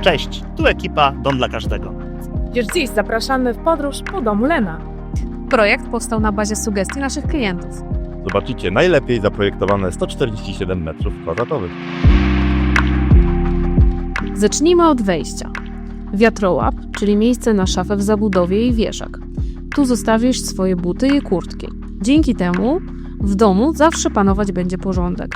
Cześć, tu ekipa Dom dla Każdego. Gdzież dziś zapraszamy w podróż po domu Lena. Projekt powstał na bazie sugestii naszych klientów. Zobaczycie najlepiej zaprojektowane 147 metrów kwadratowych. Zacznijmy od wejścia. Wiatrołap, czyli miejsce na szafę w zabudowie i wieszak. Tu zostawisz swoje buty i kurtki. Dzięki temu w domu zawsze panować będzie porządek.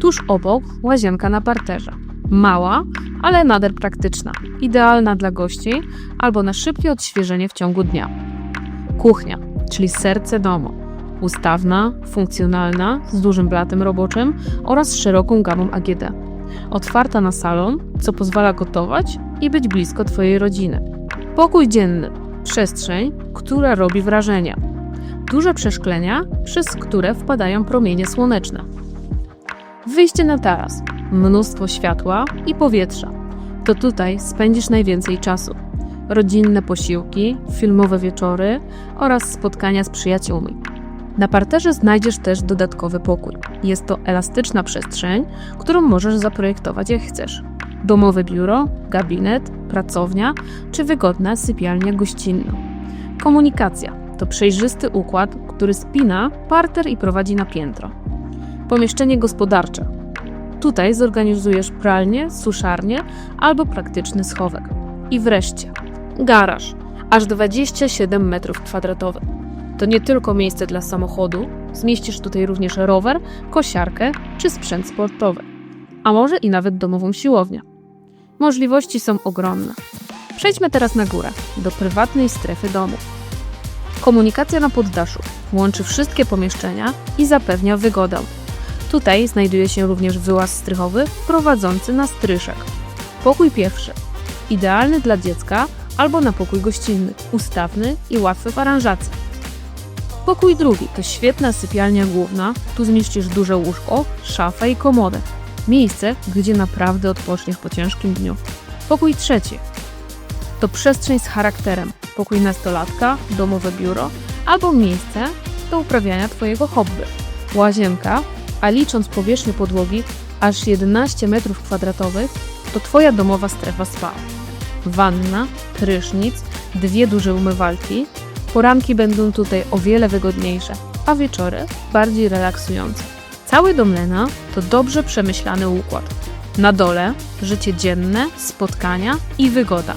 Tuż obok łazienka na parterze. Mała, ale nader praktyczna. Idealna dla gości albo na szybkie odświeżenie w ciągu dnia. Kuchnia, czyli serce domu. Ustawna, funkcjonalna, z dużym blatem roboczym oraz szeroką gamą AGD otwarta na salon, co pozwala gotować i być blisko Twojej rodziny. Pokój dzienny przestrzeń, która robi wrażenie. Duże przeszklenia, przez które wpadają promienie słoneczne. Wyjście na taras, mnóstwo światła i powietrza. To tutaj spędzisz najwięcej czasu. Rodzinne posiłki, filmowe wieczory oraz spotkania z przyjaciółmi. Na parterze znajdziesz też dodatkowy pokój. Jest to elastyczna przestrzeń, którą możesz zaprojektować jak chcesz. Domowe biuro, gabinet, pracownia czy wygodna sypialnia gościnna. Komunikacja to przejrzysty układ, który spina parter i prowadzi na piętro. Pomieszczenie gospodarcze. Tutaj zorganizujesz pralnię, suszarnię albo praktyczny schowek. I wreszcie garaż, aż 27 metrów kwadratowych. To nie tylko miejsce dla samochodu, zmieścisz tutaj również rower, kosiarkę czy sprzęt sportowy, a może i nawet domową siłownię. Możliwości są ogromne. Przejdźmy teraz na górę, do prywatnej strefy domu. Komunikacja na poddaszu łączy wszystkie pomieszczenia i zapewnia wygodę. Tutaj znajduje się również wyłaz strychowy prowadzący na stryszek. Pokój pierwszy, idealny dla dziecka albo na pokój gościnny, ustawny i łatwy w aranżacji. Pokój drugi to świetna sypialnia główna. Tu zmieścisz duże łóżko, szafę i komodę. Miejsce, gdzie naprawdę odpoczniesz po ciężkim dniu. Pokój trzeci to przestrzeń z charakterem. Pokój nastolatka, domowe biuro albo miejsce do uprawiania Twojego hobby. Łazienka, a licząc powierzchnię podłogi aż 11 m2 to Twoja domowa strefa spa. Wanna, prysznic, dwie duże umywalki, Poranki będą tutaj o wiele wygodniejsze, a wieczory bardziej relaksujące. Cały dom Lena to dobrze przemyślany układ. Na dole życie dzienne, spotkania i wygoda.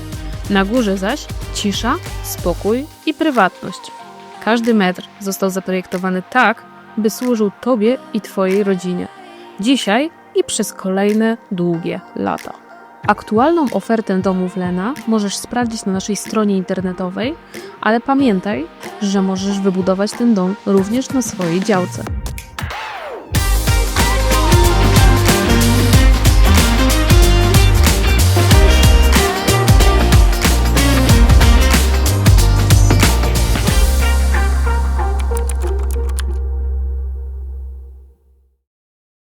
Na górze zaś cisza, spokój i prywatność. Każdy metr został zaprojektowany tak, by służył Tobie i Twojej rodzinie. Dzisiaj i przez kolejne długie lata. Aktualną ofertę domów Lena możesz sprawdzić na naszej stronie internetowej, ale pamiętaj, że możesz wybudować ten dom również na swojej działce.